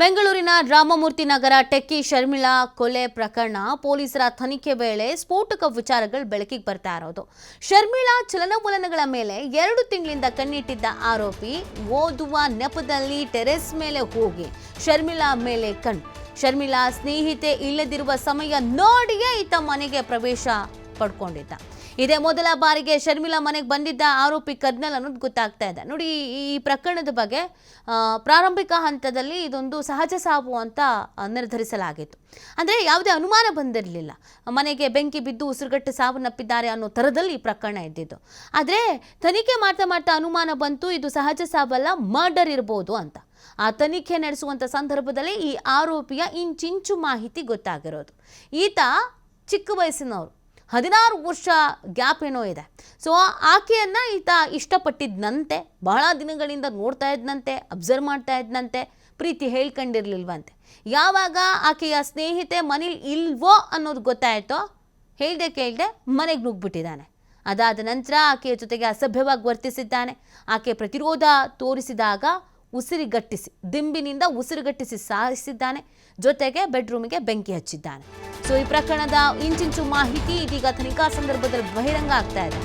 ಬೆಂಗಳೂರಿನ ರಾಮಮೂರ್ತಿ ನಗರ ಟೆಕ್ಕಿ ಶರ್ಮಿಳಾ ಕೊಲೆ ಪ್ರಕರಣ ಪೊಲೀಸರ ತನಿಖೆ ವೇಳೆ ಸ್ಫೋಟಕ ವಿಚಾರಗಳು ಬೆಳಕಿಗೆ ಬರ್ತಾ ಇರೋದು. ಶರ್ಮಿಳಾ ಚಲನವಲನಗಳ ಮೇಲೆ ಎರಡು ತಿಂಗಳಿಂದ ಕಣ್ಣಿಟ್ಟಿದ್ದ ಆರೋಪಿ ಓದುವ ನೆಪದಲ್ಲಿ ಟೆರೆಸ್ ಮೇಲೆ ಹೋಗಿ ಶರ್ಮಿಳಾ ಮೇಲೆ ಕಣ್ ಶರ್ಮಿಳಾ ಸ್ನೇಹಿತೆ ಇಲ್ಲದಿರುವ ಸಮಯ ನೋಡಿಯೇ ಈತ ಮನೆಗೆ ಪ್ರವೇಶ ಪಡ್ಕೊಂಡಿದ್ದ. ಇದೇ ಮೊದಲ ಬಾರಿಗೆ ಶರ್ಮಿಲಾ ಮನೆಗೆ ಬಂದಿದ್ದ ಆರೋಪಿ ಕರ್ನಲ್ ಅನ್ನೋದು ಗೊತ್ತಾಗ್ತಾ ಇದೆ. ನೋಡಿ, ಈ ಪ್ರಕರಣದ ಬಗ್ಗೆ ಪ್ರಾರಂಭಿಕ ಹಂತದಲ್ಲಿ ಇದೊಂದು ಸಹಜ ಸಾವು ಅಂತ ನಿರ್ಧರಿಸಲಾಗಿತ್ತು. ಅಂದರೆ ಯಾವುದೇ ಅನುಮಾನ ಬಂದಿರಲಿಲ್ಲ. ಮನೆಗೆ ಬೆಂಕಿ ಬಿದ್ದು ಉಸಿರುಗಟ್ಟು ಸಾವನ್ನಪ್ಪಿದ್ದಾರೆ ಅನ್ನೋ ಥರದಲ್ಲಿ ಈ ಪ್ರಕರಣ ಇದ್ದಿದ್ದು. ಆದರೆ ತನಿಖೆ ಮಾಡ್ತಾ ಮಾಡ್ತಾ ಅನುಮಾನ ಬಂತು, ಇದು ಸಹಜ ಸಾವಲ್ಲ, ಮರ್ಡರ್ ಇರ್ಬೋದು ಅಂತ. ಆ ತನಿಖೆ ನಡೆಸುವಂಥ ಸಂದರ್ಭದಲ್ಲಿ ಈ ಆರೋಪಿಯ ಇಂಚಿಂಚು ಮಾಹಿತಿ ಗೊತ್ತಾಗಿರೋದು. ಈತ ಚಿಕ್ಕ ವಯಸ್ಸಿನವರು. ಹದಿನಾರು ವರ್ಷ ಗ್ಯಾಪ್ ಏನೋ ಇದೆ. ಸೊ ಆಕೆಯನ್ನು ಈತ ಇಷ್ಟಪಟ್ಟಿದ್ದನಂತೆ ಬಹಳ ದಿನಗಳಿಂದ ನೋಡ್ತಾ ಇದ್ನಂತೆ ಅಬ್ಸರ್ವ್ ಮಾಡ್ತಾ ಇದ್ದನಂತೆ ಪ್ರೀತಿ ಹೇಳ್ಕೊಂಡಿರ್ಲಿಲ್ವಂತೆ. ಯಾವಾಗ ಆಕೆಯ ಸ್ನೇಹಿತೆ ಮನೇಲಿ ಇಲ್ವೋ ಅನ್ನೋದು ಗೊತ್ತಾಯಿತೋ, ಹೇಳ್ದೆ ಕೇಳ್ದೆ ಮನೆಗೆ ನುಗ್ಬಿಟ್ಟಿದ್ದಾನೆ. ಅದಾದ ನಂತರ ಆಕೆಯ ಜೊತೆಗೆ ಅಸಭ್ಯವಾಗಿ ವರ್ತಿಸಿದ್ದಾನೆ. ಆಕೆ ಪ್ರತಿರೋಧ ತೋರಿಸಿದಾಗ ಉಸಿರುಗಟ್ಟಿಸಿ, ದಿಂಬಿನಿಂದ ಉಸಿರುಗಟ್ಟಿಸಿ ಸಾಯಿಸಿದ್ದಾನೆ ಜೊತೆಗೆ ಬೆಡ್ರೂಮಿಗೆ ಬೆಂಕಿ ಹಚ್ಚಿದ್ದಾನೆ. ಸೊ ಈ ಪ್ರಕರಣದ ಇಂಚಿಂಚು ಮಾಹಿತಿ ಇದೀಗ ತನಿಖಾ ಸಂದರ್ಭದಲ್ಲಿ ಬಹಿರಂಗ ಆಗ್ತಾ ಇದೆ.